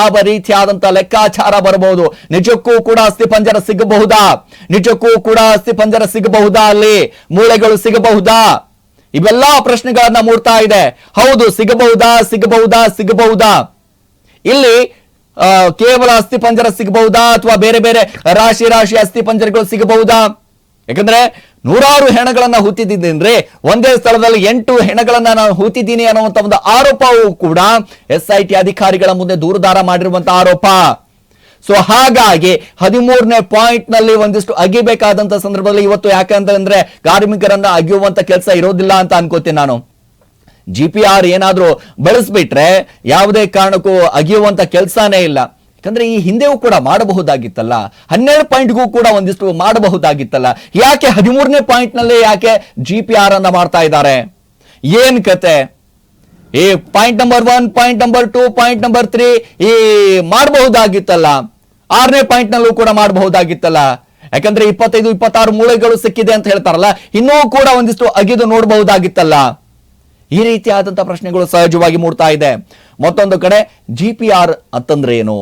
ಯಾವ ರೀತಿಯಾದಂತ ಲೆಕ್ಕಾಚಾರ ಬರಬಹುದು? ನಿಜಕ್ಕೂ ಕೂಡ ಅಸ್ಥಿಪಂಜರ ಸಿಗಬಹುದಾ? ನಿಜಕ್ಕೂ ಕೂಡ ಅಸ್ಥಿಪಂಜರ ಸಿಗಬಹುದಾ ಅಲ್ಲಿ? ಮೂಳೆಗಳು ಸಿಗಬಹುದಾ? ಇವೆಲ್ಲಾ ಪ್ರಶ್ನೆಗಳನ್ನ ಮೂಡ್ತಾ ಇದೆ. ಹೌದು, ಸಿಗಬಹುದಾ ಸಿಗಬಹುದಾ ಸಿಗಬಹುದಾ? ಇಲ್ಲಿ ಕೇವಲ ಅಸ್ಥಿ ಪಂಜರ ಸಿಗಬಹುದಾ ಅಥವಾ ಬೇರೆ ಬೇರೆ ರಾಶಿ ರಾಶಿ ಅಸ್ಥಿ ಪಂಜರಗಳು ಸಿಗಬಹುದಾ? ಯಾಕಂದ್ರೆ ನೂರಾರು ಹೆಣಗಳನ್ನ ಹೂತಿದ್ದೀನಿ ಒಂದೇ ಸ್ಥಳದಲ್ಲಿ ಎಂಟು ಹೆಣಗಳನ್ನ ನಾನು ಹೂತಿದ್ದೀನಿ ಅನ್ನುವಂತ ಒಂದು ಆರೋಪವೂ ಕೂಡ ಎಸ್ ಐ ಟಿ ಅಧಿಕಾರಿಗಳ ಮುಂದೆ ದೂರುದಾರ ಮಾಡಿರುವಂತಹ ಆರೋಪ. ಸೊ ಹಾಗಾಗಿ ಹದಿಮೂರನೇ ಪಾಯಿಂಟ್ನಲ್ಲಿ ಒಂದಿಷ್ಟು ಅಗಿಬೇಕಾದಂತ ಸಂದರ್ಭದಲ್ಲಿ ಇವತ್ತು ಯಾಕಂತಂದ್ರೆ ಕಾರ್ಮಿಕರನ್ನ ಅಗಿಯುವಂತ ಕೆಲಸ ಇರೋದಿಲ್ಲ ಅಂತ ಅನ್ಕೋತೀನಿ ನಾನು. ಜಿ ಪಿ ಆರ್ ಏನಾದ್ರೂ ಬಳಸ್ಬಿಟ್ರೆ ಯಾವುದೇ ಕಾರಣಕ್ಕೂ ಅಗಿಯುವಂತ ಕೆಲಸನೇ ಇಲ್ಲ. ಯಾಕಂದ್ರೆ ಈ ಹಿಂದೆಯೂ ಕೂಡ ಮಾಡಬಹುದಾಗಿತ್ತಲ್ಲ. ಹನ್ನೆರಡು ಪಾಯಿಂಟ್ಗೂ ಕೂಡ ಒಂದಿಷ್ಟು ಮಾಡಬಹುದಾಗಿತ್ತಲ್ಲ. ಯಾಕೆ ಹದಿಮೂರನೇ ಪಾಯಿಂಟ್ನಲ್ಲೇ ಯಾಕೆ ಜಿ ಪಿ ಆರ್ ಅನ್ನ ಮಾಡ್ತಾ ಇದ್ದಾರೆ? ಏನ್ ಕತೆ? ಈ point number one point number two point number three ಈ ಮಾಡಬಹುದಾಗಿತ್ತಲ್ಲ. ಆರನೇ ಪಾಯಿಂಟ್ ನಲ್ಲೂ ಕೂಡ ಮಾಡಬಹುದಾಗಿತ್ತಲ್ಲ. ಯಾಕಂದ್ರೆ ಇಪ್ಪತ್ತೈದು, ಇಪ್ಪತ್ತಾರು ಮೂಳೆಗಳು ಸಿಕ್ಕಿದೆ ಅಂತ ಹೇಳ್ತಾರಲ್ಲ, ಇನ್ನೂ ಕೂಡ ಒಂದಿಷ್ಟು ಅಗಿದು ನೋಡಬಹುದಾಗಿತ್ತಲ್ಲ. ಈ ರೀತಿಯಾದಂತಹ ಪ್ರಶ್ನೆಗಳು ಸಹಜವಾಗಿ ಮೂಡ್ತಾ ಇದೆ. ಮತ್ತೊಂದು ಕಡೆ ಜಿ ಪಿ ಆರ್ ಅಂತಂದ್ರೆ ಏನು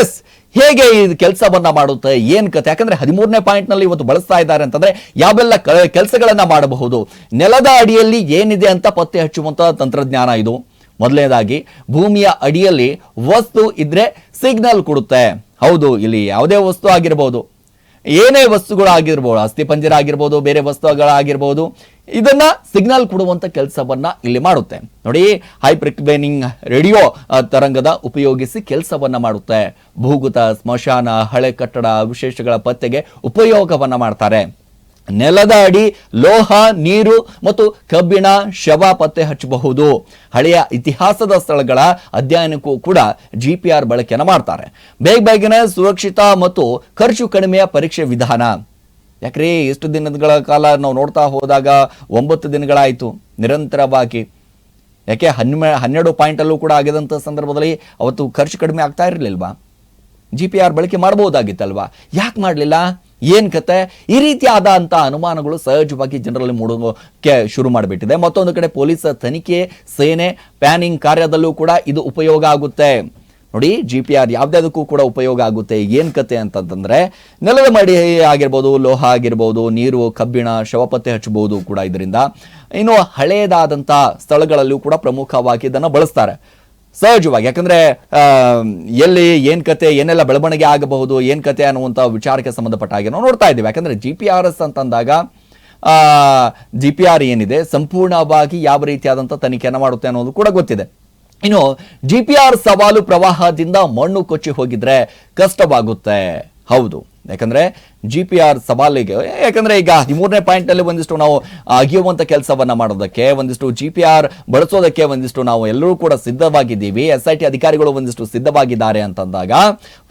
ಎಸ್ ಹೇಗೆ ಈ ಕೆಲಸವನ್ನ ಮಾಡುತ್ತೆ, ಏನ್ ಕತೆ? ಯಾಕಂದ್ರೆ ಹದಿಮೂರನೇ ಪಾಯಿಂಟ್ನಲ್ಲಿ ಇವತ್ತು ಬಳಸ್ತಾ ಇದ್ದಾರೆ ಅಂತಂದ್ರೆ ಯಾವೆಲ್ಲ ಕೆಲಸಗಳನ್ನ ಮಾಡಬಹುದು? ನೆಲದ ಅಡಿಯಲ್ಲಿ ಏನಿದೆ ಅಂತ ಪತ್ತೆ ಹಚ್ಚುವಂತಹ ತಂತ್ರಜ್ಞಾನ ಇದು. ಮೊದಲನೇದಾಗಿ, ಭೂಮಿಯ ಅಡಿಯಲ್ಲಿ ವಸ್ತು ಇದ್ರೆ ಸಿಗ್ನಲ್ ಕೊಡುತ್ತೆ. ಹೌದು, ಇಲ್ಲಿ ಯಾವುದೇ ವಸ್ತು ಆಗಿರಬಹುದು ಏನೇ ವಸ್ತುಗಳಾಗಿರ್ಬೋದು, ಅಸ್ಥಿ ಪಂಜರ ಆಗಿರ್ಬೋದು ಬೇರೆ ವಸ್ತುಗಳಾಗಿರ್ಬೋದು, ಇದನ್ನ ಸಿಗ್ನಲ್ ಕೊಡುವಂತ ಕೆಲಸವನ್ನ ಇಲ್ಲಿ ಮಾಡುತ್ತೆ. ನೋಡಿ ಹೈ ಹೈಪ್ರಿಕ್ಬೇನಿಂಗ್ ರೇಡಿಯೋ ತರಂಗದ ಉಪಯೋಗಿಸಿ ಕೆಲಸವನ್ನ ಮಾಡುತ್ತೆ. ಭೂಗುತ, ಸ್ಮಶಾನ, ಹಳೆ ಕಟ್ಟಡ, ವಿಶೇಷಗಳ ಪತ್ತೆಗೆ ಉಪಯೋಗವನ್ನ ಮಾಡ್ತಾರೆ. ನೆಲದ ಅಡಿ ಲೋಹ, ನೀರು ಮತ್ತು ಕಬ್ಬಿಣ, ಶವ ಪತ್ತೆ ಹಚ್ಚಬಹುದು. ಹಳೆಯ ಇತಿಹಾಸದ ಸ್ಥಳಗಳ ಅಧ್ಯಯನಕ್ಕೂ ಕೂಡ ಜಿ ಪಿ ಆರ್ ಬಳಕೆಯನ್ನು ಮಾಡ್ತಾರೆ. ಬೇಗ ಬೇಗನೆ ಸುರಕ್ಷಿತ ಮತ್ತು ಖರ್ಚು ಕಡಿಮೆಯ ಪರೀಕ್ಷೆ ವಿಧಾನ. ಯಾಕ್ರಿ ಎಷ್ಟು ದಿನಗಳ ಕಾಲ ನಾವು ನೋಡ್ತಾ ಹೋದಾಗ ಒಂಬತ್ತು ದಿನಗಳಾಯಿತು ನಿರಂತರವಾಗಿ. ಯಾಕೆ ಹನ್ನೆ ಹನ್ನೆರಡು ಪಾಯಿಂಟಲ್ಲೂ ಕೂಡ ಆಗಿದಂಥ ಸಂದರ್ಭದಲ್ಲಿ ಅವತ್ತು ಖರ್ಚು ಕಡಿಮೆ ಆಗ್ತಾ ಇರಲಿಲ್ವಾ? ಜಿ ಪಿ ಆರ್ ಬಳಕೆ ಮಾಡಬಹುದಾಗಿತ್ತಲ್ವಾ ಯಾಕೆ ಮಾಡಲಿಲ್ಲ? ಏನ್ ಕತೆ? ಈ ರೀತಿಯಾದಂಥ ಅನುಮಾನಗಳು ಸಹಜವಾಗಿ ಜನರಲ್ಲಿ ಮೂಡೋಕ್ಕೆ ಶುರು ಮಾಡಿಬಿಟ್ಟಿದೆ. ಮತ್ತೊಂದು ಕಡೆ ಪೊಲೀಸ್ ತನಿಖೆ, ಸೇನೆ, ಪ್ಯಾನಿಂಗ್ ಕಾರ್ಯದಲ್ಲೂ ಕೂಡ ಇದು ಉಪಯೋಗ ಆಗುತ್ತೆ. ನೋಡಿ ಜಿ ಪಿ ಆರ್ ಯಾವ್ದಾದಕ್ಕೂ ಕೂಡ ಉಪಯೋಗ ಆಗುತ್ತೆ. ಏನ್ ಕತೆ ಅಂತಂತಂದರೆ ನೆಲದ ಮಡಿ ಆಗಿರ್ಬೋದು, ಲೋಹ ಆಗಿರ್ಬೋದು, ನೀರು, ಕಬ್ಬಿಣ, ಶವಪತ್ತೆ ಹಚ್ಚಬಹುದು ಕೂಡ ಇದರಿಂದ. ಇನ್ನು ಹಳೆಯದಾದಂಥ ಸ್ಥಳಗಳಲ್ಲೂ ಕೂಡ ಪ್ರಮುಖವಾಗಿ ಇದನ್ನು ಬಳಸ್ತಾರೆ. ಸಹಜವಾಗಿ. ಯಾಕಂದ್ರೆ ಎಲ್ಲಿ ಏನ್ ಕತೆ, ಏನೆಲ್ಲ ಬೆಳವಣಿಗೆ ಆಗಬಹುದು, ಏನ್ ಕತೆ ಅನ್ನುವಂಥ ವಿಚಾರಕ್ಕೆ ಸಂಬಂಧಪಟ್ಟ ಹಾಗೆ ನಾವು ನೋಡ್ತಾ ಇದ್ದೀವಿ. ಯಾಕಂದ್ರೆ ಜಿ ಪಿ ಆರ್ ಎಸ್ ಅಂತಂದಾಗ ಜಿ ಪಿ ಆರ್ ಏನಿದೆ, ಸಂಪೂರ್ಣವಾಗಿ ಯಾವ ರೀತಿಯಾದಂಥ ತನಿಖೆಯನ್ನು ಮಾಡುತ್ತೆ ಅನ್ನೋದು ಕೂಡ ಗೊತ್ತಿದೆ. ಇನ್ನು ಜಿ ಪಿ ಆರ್ ಸವಾಲು ಪ್ರವಾಹದಿಂದ ಮಣ್ಣು ಕೊಚ್ಚಿ ಹೋಗಿದ್ರೆ ಕಷ್ಟವಾಗುತ್ತೆ. ಹೌದು. ಯಾಕಂದ್ರೆ ಜಿ ಪಿ ಆರ್ ಸವಾಲಿಗೆ, ಯಾಕಂದ್ರೆ ಈಗ ಹದಿಮೂರನೇ ಪಾಯಿಂಟ್ ಅಲ್ಲಿ ಒಂದಿಷ್ಟು ನಾವು ಅಗಿಯುವಂತ ಕೆಲಸವನ್ನ ಮಾಡೋದಕ್ಕೆ, ಒಂದಿಷ್ಟು ಜಿ ಪಿ ಆರ್ ಬಳಸೋದಕ್ಕೆ ಒಂದಿಷ್ಟು ನಾವು ಎಲ್ಲರೂ ಕೂಡ ಸಿದ್ಧವಾಗಿದ್ದೀವಿ. ಎಸ್ ಐ ಟಿ ಅಧಿಕಾರಿಗಳು ಒಂದಿಷ್ಟು ಸಿದ್ಧವಾಗಿದ್ದಾರೆ ಅಂತಂದಾಗ,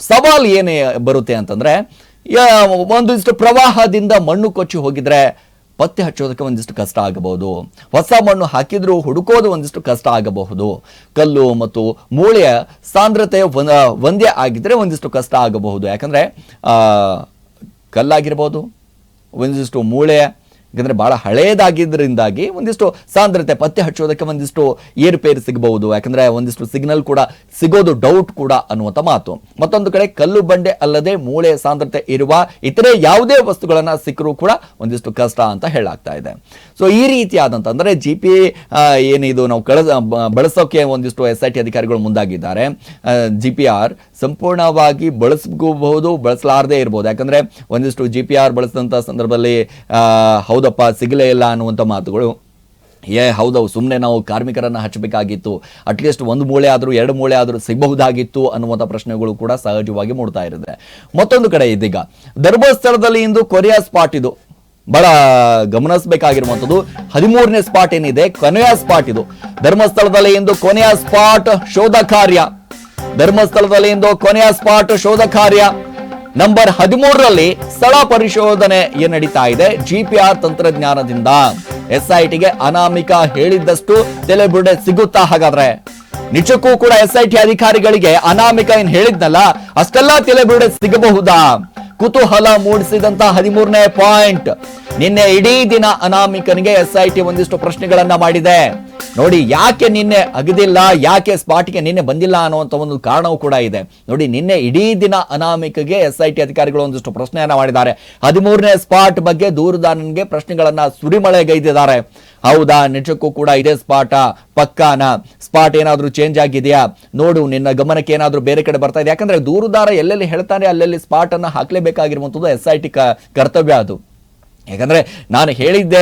ಸವಾಲು ಏನೇ ಬರುತ್ತೆ ಅಂತಂದ್ರೆ ಒಂದಿಷ್ಟು ಪ್ರವಾಹದಿಂದ ಮಣ್ಣು ಕೊಚ್ಚಿ ಹೋಗಿದ್ರೆ ಪತ್ತೆ ಹಚ್ಚೋದಕ್ಕೆ ಒಂದಿಷ್ಟು ಕಷ್ಟ ಆಗಬಹುದು. ಹೊಸ ಮಣ್ಣು ಹಾಕಿದರೂ ಹುಡುಕೋದು ಒಂದಿಷ್ಟು ಕಷ್ಟ ಆಗಬಹುದು. ಕಲ್ಲು ಮತ್ತು ಮೂಳೆಯ ಸಾಂದ್ರತೆ ಒಂದ- ಆಗಿದ್ರೆ ಒಂದಿಷ್ಟು ಕಷ್ಟ ಆಗಬಹುದು. ಯಾಕಂದ್ರೆ ಕಲ್ಲಾಗಿರ್ಬೋದು, ಒಂದಿಷ್ಟು ಮೂಳೆ ಯಾಕಂದ್ರೆ ಭಾಳ ಹಳೇದಾಗಿದ್ದರಿಂದಾಗಿ ಒಂದಿಷ್ಟು ಸಾಂದ್ರತೆ, ಪತ್ತೆ ಹಚ್ಚೋದಕ್ಕೆ ಒಂದಿಷ್ಟು ಏರುಪೇರು ಸಿಗಬಹುದು. ಯಾಕಂದ್ರೆ ಒಂದಿಷ್ಟು ಸಿಗ್ನಲ್ ಕೂಡ ಸಿಗೋದು ಡೌಟ್ ಕೂಡ ಅನ್ನುವಂಥ ಮಾತು. ಮತ್ತೊಂದು ಕಡೆ ಕಲ್ಲು ಬಂಡೆ ಅಲ್ಲದೆ ಮೂಳೆ ಸಾಂದ್ರತೆ ಇರುವ ಇತರೆ ಯಾವುದೇ ವಸ್ತುಗಳನ್ನ ಸಿಕ್ಕರೂ ಕೂಡ ಒಂದಿಷ್ಟು ಕಷ್ಟ ಅಂತ ಹೇಳಾಗ್ತಾ ಇದೆ. ಸೊ ಈ ರೀತಿಯಾದಂತ ಅಂದರೆ ಜಿ ಪಿ ಏನಿದು ನಾವು ಕಳ ಬಳಸೋಕೆ ಒಂದಿಷ್ಟು ಎಸ್ ಐ ಟಿ ಅಧಿಕಾರಿಗಳು ಮುಂದಾಗಿದ್ದಾರೆ. ಜಿ ಪಿ ಆರ್ ಸಂಪೂರ್ಣವಾಗಿ ಬಳಸಬಹುದು ಬಳಸಲಾರದೇ ಇರ್ಬೋದು. ಯಾಕಂದ್ರೆ ಒಂದಿಷ್ಟು ಜಿ ಪಿ ಆರ್ ಬಳಸಿದಂಥ ಸಂದರ್ಭದಲ್ಲಿ ಹೌದಪ್ಪ, ಸಿಗಲೇ ಇಲ್ಲ ಅನ್ನುವಂಥ ಮಾತುಗಳು. ಏ ಹೌದವು ಸುಮ್ಮನೆ ನಾವು ಕಾರ್ಮಿಕರನ್ನ ಹಚ್ಚಬೇಕಾಗಿತ್ತು. ಅಟ್ಲೀಸ್ಟ್ ಒಂದು ಮೂಳೆ ಆದರೂ, ಎರಡು ಮೂಳೆ ಆದರೂ ಸಿಗಬಹುದಾಗಿತ್ತು ಅನ್ನುವಂಥ ಪ್ರಶ್ನೆಗಳು ಕೂಡ ಸಹಜವಾಗಿ ಮೂಡ್ತಾ ಇರುತ್ತೆ. ಮತ್ತೊಂದು ಕಡೆ ಇದೀಗ. ಧರ್ಮಸ್ಥಳದಲ್ಲಿ ಇಂದು ಕೊರಿಯಾ ಸ್ಪಾಟ್ ಇದು. ಬಹಳ ಗಮನಿಸಬೇಕಾಗಿರುವಂಥದ್ದು. ಹದಿಮೂರನೇ ಸ್ಪಾಟ್ ಏನಿದೆ? ಕೊನೆಯ ಸ್ಪಾಟ್ ಇದು. ಧರ್ಮಸ್ಥಳದಲ್ಲಿ ಇಂದು ಕೊನೆಯ ಸ್ಪಾಟ್ ಶೋಧ ಕಾರ್ಯ. ಧರ್ಮಸ್ಥಳದಲ್ಲಿ ಇಂದು ಕೊನೆಯ ಸ್ಪಾಟ್ ಶೋಧ ಕಾರ್ಯ. ನಂಬರ್ ಹದಿಮೂರರಲ್ಲಿ ಸ್ಥಳ ಪರಿಶೋಧನೆ ಏನ್ ನಡೀತಾ ಇದೆ? ಜಿಪಿಆರ್ ತಂತ್ರಜ್ಞಾನದಿಂದ. ಎಸ್ಐಟಿಗೆ ಅನಾಮಿಕ ಹೇಳಿದ್ದಷ್ಟು ತಲೆಬುರುಡೆ ಸಿಗುತ್ತಾ ಹಾಗಾದ್ರೆ? ನಿಜಕ್ಕೂ ಕೂಡ ಎಸ್ಐಟಿ ಅಧಿಕಾರಿಗಳಿಗೆ ಅನಾಮಿಕ ಏನ್ ಹೇಳಿದ್ನಲ್ಲ, ಅಷ್ಟೆಲ್ಲ ತಲೆಬಿಡೆ ಸಿಗಬಹುದಾ? ಕುತೂಹಲ ಮೂಡಿಸಿದಂತ ಹದಿಮೂರನೇ ಪಾಯಿಂಟ್. ನಿನ್ನೆ ಇಡೀ ದಿನ ಅನಾಮಿಕನಿಗೆ ಎಸ್ ಐ ಟಿ ಒಂದಿಷ್ಟು ಪ್ರಶ್ನೆಗಳನ್ನ ಮಾಡಿದೆ. ನೋಡಿ, ಯಾಕೆ ನಿನ್ನೆ ಅಗದಿಲ್ಲ, ಯಾಕೆ ಸ್ಪಾಟ್ಗೆ ನಿನ್ನೆ ಬಂದಿಲ್ಲ ಅನ್ನುವಂತ ಒಂದು ಕಾರಣವೂ ಕೂಡ ಇದೆ. ನೋಡಿ, ನಿನ್ನೆ ಇಡೀ ದಿನ ಅನಾಮಿಕಗೆ ಎಸ್ ಐ ಟಿ ಅಧಿಕಾರಿಗಳು ಒಂದಿಷ್ಟು ಪ್ರಶ್ನೆಯನ್ನ ಮಾಡಿದ್ದಾರೆ. ಹದಿಮೂರನೇ ಸ್ಪಾಟ್ ಬಗ್ಗೆ ದೂರದಾರನಿಗೆ ಪ್ರಶ್ನೆಗಳನ್ನ ಸುರಿಮಳೆಗೈದಿದ್ದಾರೆ. ಹೌದಾ, ನಿಜಕ್ಕೂ ಕೂಡ ಇದೇ ಸ್ಪಾಟ? ಪಕ್ಕಾನ? ಸ್ಪಾಟ್ ಏನಾದ್ರೂ ಚೇಂಜ್ ಆಗಿದೆಯಾ? ನೋಡು, ನಿನ್ನ ಗಮನಕ್ಕೆ ಏನಾದ್ರೂ ಬೇರೆ ಕಡೆ ಬರ್ತಾ ಇದೆ. ಯಾಕಂದ್ರೆ ದೂರದಾರ ಎಲ್ಲೆಲ್ಲಿ ಹೇಳ್ತಾರೆ, ಅಲ್ಲೆಲ್ಲಿ ಸ್ಪಾಟ್ ಅನ್ನ ಹಾಕ್ಲೇಬೇಕಾಗಿರುವಂತದ್ದು ಎಸ್ ಐ ಟಿ ಕರ್ತವ್ಯ ಅದು. ಯಾಕಂದ್ರೆ ನಾನು ಹೇಳಿದ್ದೆ,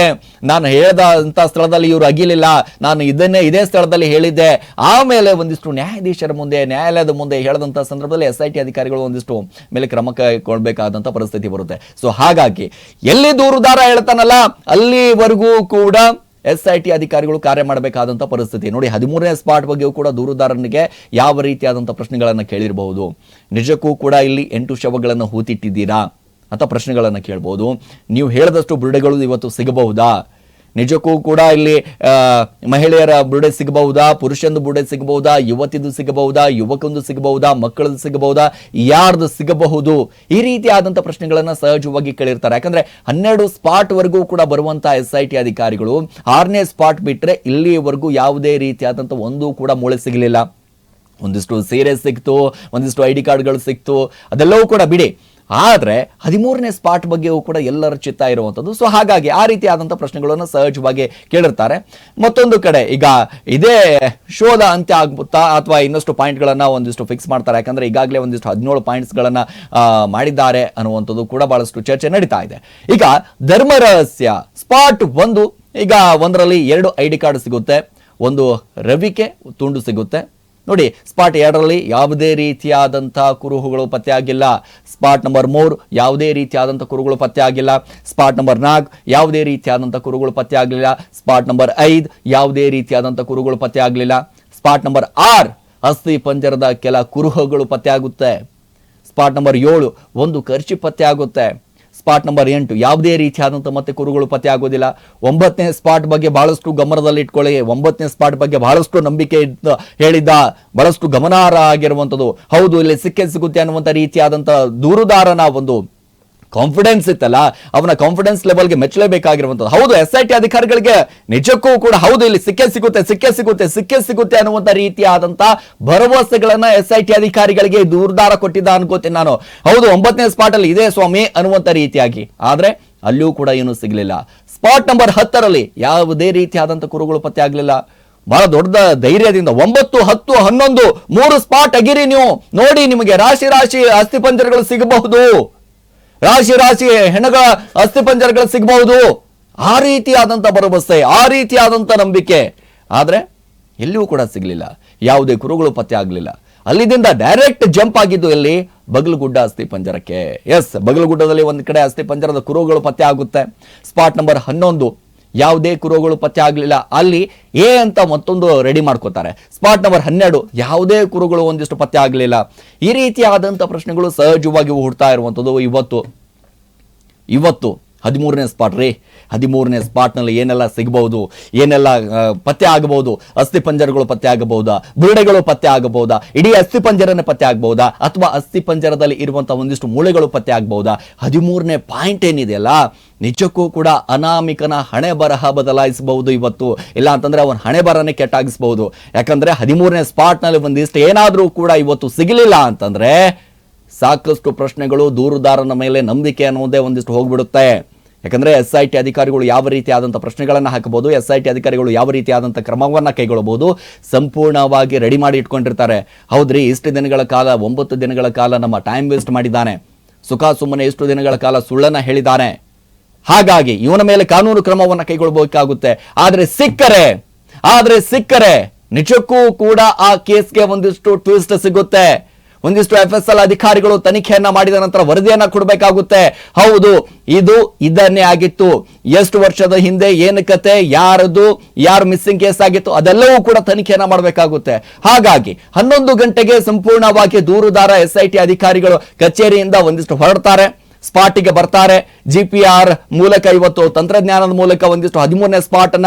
ನಾನು ಹೇಳ್ದಂತ ಸ್ಥಳದಲ್ಲಿ ಇವರು ಅಗಿಲಿಲ್ಲ, ನಾನು ಇದನ್ನೇ ಇದೇ ಸ್ಥಳದಲ್ಲಿ ಹೇಳಿದ್ದೆ, ಆಮೇಲೆ ಒಂದಿಷ್ಟು ನ್ಯಾಯಾಧೀಶರ ಮುಂದೆ, ನ್ಯಾಯಾಲಯದ ಮುಂದೆ ಹೇಳದಂಥ ಸಂದರ್ಭದಲ್ಲಿ ಎಸ್ ಐ ಟಿ ಅಧಿಕಾರಿಗಳು ಒಂದಿಷ್ಟು ಮೇಲೆ ಕ್ರಮ ಕೈಗೊಳ್ಬೇಕಾದಂಥ ಪರಿಸ್ಥಿತಿ ಬರುತ್ತೆ. ಸೊ ಹಾಗಾಗಿ ಎಲ್ಲಿ ದೂರುದಾರ ಹೇಳ್ತಾನಲ್ಲ, ಅಲ್ಲಿವರೆಗೂ ಕೂಡ ಎಸ್ ಐ ಟಿ ಅಧಿಕಾರಿಗಳು ಕಾರ್ಯ ಮಾಡಬೇಕಾದಂತ ಪರಿಸ್ಥಿತಿ. ನೋಡಿ, ಹದಿಮೂರನೇ ಸ್ಪಾಟ್ ಬಗ್ಗೆಯೂ ಕೂಡ ದೂರುದಾರನಿಗೆ ಯಾವ ರೀತಿಯಾದಂಥ ಪ್ರಶ್ನೆಗಳನ್ನು ಕೇಳಿರಬಹುದು. ನಿಜಕ್ಕೂ ಕೂಡ ಇಲ್ಲಿ ಎಂಟು ಶವಗಳನ್ನು ಹೂತಿಟ್ಟಿದ್ದೀರಾ ಅಂತ ಪ್ರಶ್ನೆಗಳನ್ನು ಕೇಳಬಹುದು. ನೀವು ಹೇಳಿದಷ್ಟು ಬುರುಡೆಗಳು ಇವತ್ತು ಸಿಗಬಹುದಾ? ನಿಜಕ್ಕೂ ಕೂಡ ಇಲ್ಲಿ ಮಹಿಳೆಯರ ಬುರುಡೆ ಸಿಗಬಹುದಾ? ಪುರುಷಂದು ಬುರುಡೆ ಸಿಗಬಹುದಾ? ಯುವತಿದು ಸಿಗಬಹುದಾ? ಯುವಕಂದು ಸಿಗಬಹುದಾ? ಮಕ್ಕಳದು ಸಿಗಬಹುದಾ? ಯಾರ್ದು ಸಿಗಬಹುದು? ಈ ರೀತಿಯಾದಂಥ ಪ್ರಶ್ನೆಗಳನ್ನು ಸಹಜವಾಗಿ ಕೇಳಿರ್ತಾರೆ. ಯಾಕಂದ್ರೆ ಹನ್ನೆರಡು ಸ್ಪಾಟ್ ವರೆಗೂ ಕೂಡ ಬರುವಂತ ಎಸ್ ಐ ಟಿ ಅಧಿಕಾರಿಗಳು ಆರನೇ ಸ್ಪಾಟ್ ಬಿಟ್ಟರೆ ಇಲ್ಲಿವರೆಗೂ ಯಾವುದೇ ರೀತಿಯಾದಂಥ ಒಂದು ಕೂಡ ಮೂಳೆ ಸಿಗಲಿಲ್ಲ. ಒಂದಿಷ್ಟು ಸೀರೆ ಸಿಕ್ತು, ಒಂದಿಷ್ಟು ಐ ಡಿ ಕಾರ್ಡ್ಗಳು ಸಿಕ್ತು, ಅದೆಲ್ಲವೂ ಕೂಡ ಬಿಡಿ. ಆದ್ರೆ ಹದಿಮೂರನೇ ಸ್ಪಾಟ್ ಬಗ್ಗೆಯೂ ಕೂಡ ಎಲ್ಲರ ಚಿತ್ತ ಇರುವಂಥದ್ದು ಸೊ ಹಾಗಾಗಿ ಆ ರೀತಿಯಾದಂಥ ಪ್ರಶ್ನೆಗಳನ್ನು ಸಹಜವಾಗಿ ಕೇಳಿರ್ತಾರೆ. ಮತ್ತೊಂದು ಕಡೆ, ಈಗ ಇದೇ ಶೋಧ ಅಂತ್ಯ ಆಗುತ್ತಾ ಅಥವಾ ಇನ್ನಷ್ಟು ಪಾಯಿಂಟ್ಗಳನ್ನು ಒಂದಿಷ್ಟು ಫಿಕ್ಸ್ ಮಾಡ್ತಾರೆ. ಯಾಕಂದರೆ ಈಗಾಗಲೇ ಒಂದಿಷ್ಟು ಹದಿನೇಳು ಪಾಯಿಂಟ್ಸ್ಗಳನ್ನು ಮಾಡಿದ್ದಾರೆ ಅನ್ನುವಂಥದ್ದು ಕೂಡ ಬಹಳಷ್ಟು ಚರ್ಚೆ ನಡೀತಾ ಇದೆ. ಈಗ ಧರ್ಮ ರಹಸ್ಯ, ಸ್ಪಾಟ್ ಒಂದು, ಈಗ ಒಂದರಲ್ಲಿ ಎರಡು ಐ ಡಿ ಕಾರ್ಡ್ ಸಿಗುತ್ತೆ. ಒಂದು ರವಿಕೆ, ತುಂಡು ಸಿಗುತ್ತೆ. ನೋಡಿ ಸ್ಪಾಟ್ ಎರಡರಲ್ಲಿ ಯಾವುದೇ ರೀತಿಯಾದಂಥ ಕುರುಹುಗಳು ಪತ್ತೆ ಆಗಿಲ್ಲ. ಸ್ಪಾಟ್ ನಂಬರ್ ಮೂರು, ಯಾವುದೇ ರೀತಿಯಾದಂಥ ಕುರುಗಳು ಪತ್ತೆ ಆಗಿಲ್ಲ. ಸ್ಪಾಟ್ ನಂಬರ್ ನಾಲ್ಕು, ಯಾವುದೇ ರೀತಿಯಾದಂಥ ಕುರುಗಳು ಪತ್ತೆ ಆಗಲಿಲ್ಲ. ಸ್ಪಾಟ್ ನಂಬರ್ ಐದು, ಯಾವುದೇ ರೀತಿಯಾದಂಥ ಕುರುಗಳು ಪತ್ತೆ ಆಗಲಿಲ್ಲ. ಸ್ಪಾಟ್ ನಂಬರ್ ಆರು ಅಸ್ಥಿ ಪಂಜರದ ಕೆಲ ಕುರುಹುಗಳು ಪತ್ತೆ ಆಗುತ್ತೆ. ಸ್ಪಾಟ್ ನಂಬರ್ ಏಳು, ಒಂದು ಖರ್ಚು ಪತ್ತೆ ಆಗುತ್ತೆ. ಸ್ಪಾಟ್ ನಂಬರ್ ಎಂಟು. ಯಾವುದೇ ರೀತಿಯಾದಂಥ ಮತ್ತೆ ಕುರುಗಳು ಪತ್ತೆ ಆಗೋದಿಲ್ಲ. ಒಂಬತ್ತನೇ ಸ್ಪಾಟ್ ಬಗ್ಗೆ ಬಹಳಷ್ಟು ಗಮನದಲ್ಲಿ ಇಟ್ಕೊಳ್ಳಿ. ಒಂಬತ್ತನೇ ಸ್ಪಾಟ್ ಬಗ್ಗೆ ಬಹಳಷ್ಟು ನಂಬಿಕೆ ಹೇಳಿದ್ದ ಬಹಳಷ್ಟು ಗಮನಾರ್ಹ ಆಗಿರುವಂಥದ್ದು ಹೌದು, ಇಲ್ಲಿ ಸಿಕ್ಕೇ ಸಿಗುತ್ತೆ ಅನ್ನುವಂಥ ರೀತಿಯಾದಂಥ ದೂರುದಾರನ ಒಂದು ಕಾನ್ಫಿಡೆನ್ಸ್ ಇತ್ತಲ್ಲ, ಅವನ ಕಾನ್ಫಿಡೆನ್ಸ್ ಲೆವೆಲ್ಗೆ ಮೆಚ್ಚಲೇಬೇಕಾಗಿರುವಂಥದ್ದು ಹೌದು ಎಸ್ ಐ ಟಿ ಅಧಿಕಾರಿಗಳಿಗೆ ನಿಜಕ್ಕೂ ಕೂಡ ಹೌದು, ಇಲ್ಲಿ ಸಿಕ್ಕೇ ಸಿಗುತ್ತೆ ಸಿಕ್ಕೇ ಸಿಗುತ್ತೆ ಸಿಕ್ಕೇ ಸಿಗುತ್ತೆ ಅನ್ನುವಂಥ ರೀತಿಯಾದಂಥ ಭರವಸೆಗಳನ್ನ ಎಸ್ ಐ ಟಿ ಅಧಿಕಾರಿಗಳಿಗೆ ದೂರ್ದಾರ ಕೊಟ್ಟಿದ್ದ ಅನ್ಕೋತೀನಿ ನಾನು. ಹೌದು, ಒಂಬತ್ತನೇ ಸ್ಪಾಟ್ ಅಲ್ಲಿ ಇದೆ ಸ್ವಾಮಿ ಅನ್ನುವಂಥ ರೀತಿಯಾಗಿ. ಆದ್ರೆ ಅಲ್ಲಿಯೂ ಕೂಡ ಏನು ಸಿಗಲಿಲ್ಲ. ಸ್ಪಾಟ್ ನಂಬರ್ ಹತ್ತರಲ್ಲಿ ಯಾವುದೇ ರೀತಿಯಾದಂಥ ಕುರುಗಳು ಪತ್ತೆ ಆಗಲಿಲ್ಲ. ಬಹಳ ದೊಡ್ಡ ಧೈರ್ಯದಿಂದ ಒಂಬತ್ತು, ಹತ್ತು, ಹನ್ನೊಂದು, ಮೂರು ಸ್ಪಾಟ್ ಅಗಿರಿ ನೀವು. ನೋಡಿ, ನಿಮಗೆ ರಾಶಿ ರಾಶಿ ಅಸ್ಥಿಪಂಜರಗಳು ಸಿಗಬಹುದು. ರಾಶಿ ರಾಶಿ ಹೆಣಗಳ ಅಸ್ಥಿಪಂಜರಗಳು ಸಿಗಬಹುದು. ಆ ರೀತಿಯಾದಂಥ ಭರವಸೆ, ಆ ರೀತಿಯಾದಂಥ ನಂಬಿಕೆ. ಆದರೆ ಎಲ್ಲಿಯೂ ಕೂಡ ಸಿಗಲಿಲ್ಲ. ಯಾವುದೇ ಕುರುಗಳು ಪತ್ತೆ ಆಗಲಿಲ್ಲ. ಅಲ್ಲಿದಿಂದ ಡೈರೆಕ್ಟ್ ಜಂಪ್ ಆಗಿದ್ದು ಎಲ್ಲಿ? ಬಗಲುಗುಡ್ಡ ಅಸ್ಥಿ ಪಂಜರಕ್ಕೆ. ಎಸ್ ಬಗಲುಗುಡ್ಡದಲ್ಲಿ ಒಂದು ಕಡೆ ಅಸ್ಥಿ ಪಂಜರದ ಕುರುಗಳು ಪತ್ತೆ ಆಗುತ್ತೆ. ಸ್ಪಾಟ್ ನಂಬರ್ ಹನ್ನೊಂದು. ಯಾವುದೇ ಕುರುಗಳು ಪತ್ತೆ ಆಗಲಿಲ್ಲ. ಅಲ್ಲಿ ಎ ಅಂತ ಮತ್ತೊಂದು ರೆಡಿ ಮಾಡ್ಕೋತಾರೆ. ಸ್ಪಾಟ್ ನಂಬರ್ ಹನ್ನೆರಡು, ಯಾವುದೇ ಕುರುಗಳು ಒಂದಿಷ್ಟು ಪತ್ತೆ ಆಗಲಿಲ್ಲ. ಈ ರೀತಿಯಾದಂಥ ಪ್ರಶ್ನೆಗಳು ಸಹಜವಾಗಿ ಹುಡ್ತಾ ಇರುವಂಥದ್ದು ಇವತ್ತು. ಇವತ್ತು. ಹದಿಮೂರನೇ ಸ್ಪಾಟ್ ರೀ. ಹದಿಮೂರನೇ ಸ್ಪಾಟ್ನಲ್ಲಿ ಏನೆಲ್ಲ ಸಿಗಬಹುದು ಏನೆಲ್ಲ ಪತ್ತೆ ಆಗಬಹುದು, ಅಸ್ಥಿ ಪಂಜರಗಳು ಪತ್ತೆ ಆಗಬಹುದಾ, ಬುರುಡೆಗಳು ಪತ್ತೆ ಆಗಬಹುದಾ, ಇಡೀ ಅಸ್ಥಿ ಪಂಜರನೇ ಪತ್ತೆ ಆಗಬಹುದಾ, ಅಥವಾ ಅಸ್ಥಿ ಪಂಜರದಲ್ಲಿ ಇರುವಂತಹ ಒಂದಿಷ್ಟು ಮೂಳೆಗಳು ಪತ್ತೆ ಆಗಬಹುದಾ? ಹದಿಮೂರನೇ ಪಾಯಿಂಟ್ ಏನಿದೆಯಲ್ಲ ನಿಜಕ್ಕೂ ಕೂಡ ಅನಾಮಿಕನ ಹಣೆ ಬರಹ ಬದಲಾಯಿಸಬಹುದು ಇವತ್ತು. ಇಲ್ಲ ಅಂತಂದ್ರೆ ಅವನ ಹಣೆ ಬರಹನೇ ಕೆಟ್ಟಾಗಿಸಬಹುದು. ಯಾಕಂದ್ರೆ ಹದಿಮೂರನೇ ಸ್ಪಾಟ್ನಲ್ಲಿ ಒಂದಿಷ್ಟು ಏನಾದರೂ ಕೂಡ ಇವತ್ತು ಸಿಗಲಿಲ್ಲ ಅಂತಂದ್ರೆ ಸಾಕಷ್ಟು ಪ್ರಶ್ನೆಗಳು ದೂರುದಾರನ ಮೇಲೆ ನಂಬಿಕೆ ಅನ್ನೋದೇ ಒಂದಿಷ್ಟು ಹೋಗ್ಬಿಡುತ್ತೆ. ಯಾಕಂದ್ರೆ ಎಸ್ ಐ ಟಿ ಅಧಿಕಾರಿಗಳು ಯಾವ ರೀತಿಯಾದಂಥ ಪ್ರಶ್ನೆಗಳನ್ನು ಹಾಕಬಹುದು ಎಸ್ ಐ ಟಿ ಅಧಿಕಾರಿಗಳು ಯಾವ ರೀತಿಯಾದಂಥ ಕ್ರಮವನ್ನು ಕೈಗೊಳ್ಳಬಹುದು ಸಂಪೂರ್ಣವಾಗಿ ರೆಡಿ ಮಾಡಿ ಇಟ್ಕೊಂಡಿರ್ತಾರೆ. ಹೌದ್ರಿ, ಇಷ್ಟು ದಿನಗಳ ಕಾಲ, ಒಂಬತ್ತು ದಿನಗಳ ಕಾಲ ನಮ್ಮ ಟೈಮ್ ವೇಸ್ಟ್ ಮಾಡಿದ್ದಾನೆ. ಸುಖ ಸುಮ್ಮನೆ ಇಷ್ಟು ದಿನಗಳ ಕಾಲ ಸುಳ್ಳನ್ನ ಹೇಳಿದ್ದಾನೆ. ಹಾಗಾಗಿ ಇವನ ಮೇಲೆ ಕಾನೂನು ಕ್ರಮವನ್ನು ಕೈಗೊಳ್ಳಬೇಕಾಗುತ್ತೆ ಆದರೆ ಸಿಕ್ಕರೆ, ಆದ್ರೆ ಸಿಕ್ಕರೆ ನಿಜಕ್ಕೂ ಕೂಡ ಆ ಕೇಸ್ಗೆ ಒಂದಿಷ್ಟು ಟ್ವಿಸ್ಟ್ ಸಿಗುತ್ತೆ. ಒಂದಿಷ್ಟು ಎಫ್ ಎಸ್ ಎಲ್ ಅಧಿಕಾರಿಗಳು ತನಿಖೆಯನ್ನ ಮಾಡಿದ ನಂತರ ವರದಿಯನ್ನ ಕೊಡಬೇಕಾಗುತ್ತೆ. ಹೌದು, ಇದು ಇದನ್ನೇ ಆಗಿತ್ತು. ಎಷ್ಟು ವರ್ಷದ ಹಿಂದೆ ಏನು ಕತೆ, ಯಾರದು, ಯಾರು ಮಿಸ್ಸಿಂಗ್ ಕೇಸ್ ಆಗಿತ್ತು, ಅದೆಲ್ಲವೂ ಕೂಡ ತನಿಖೆಯನ್ನ ಮಾಡಬೇಕಾಗುತ್ತೆ. ಹಾಗಾಗಿ ಹನ್ನೊಂದು ಗಂಟೆಗೆ ಸಂಪೂರ್ಣವಾಗಿ ದೂರುದಾರ ಎಸ್ ಐ ಟಿ ಅಧಿಕಾರಿಗಳು ಕಚೇರಿಯಿಂದ ಒಂದಿಷ್ಟು ಹೊರಡ್ತಾರೆ. ಸ್ಪಾಟಿಗೆ ಬರ್ತಾರೆ. ಜಿ ಪಿ ಆರ್ ಮೂಲಕ ಇವತ್ತು ತಂತ್ರಜ್ಞಾನದ ಮೂಲಕ ಒಂದಿಷ್ಟು ಹದಿಮೂರನೇ ಸ್ಪಾಟ್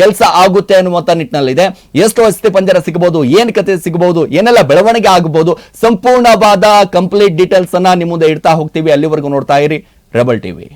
ಕೆಲಸ ಆಗುತ್ತೆ ಅನ್ನುವಂಥ ನಿಟ್ಟಿನಲ್ಲಿದೆ. ಎಷ್ಟು ಅಸ್ಥಿ ಪಂಜರ ಸಿಗಬಹುದು, ಏನು ಕತೆ ಸಿಗಬಹುದು, ಏನೆಲ್ಲ ಬೆಳವಣಿಗೆ ಆಗಬಹುದು, ಸಂಪೂರ್ಣವಾದ ಕಂಪ್ಲೀಟ್ ಡೀಟೇಲ್ಸ್ ಅನ್ನ ನಿಮ್ಮ ಮುಂದೆ ಇಡ್ತಾ ಹೋಗ್ತೀವಿ. ಅಲ್ಲಿವರೆಗೂ ನೋಡ್ತಾ ಇರಿ ರೆಬಲ್ ಟಿವಿ.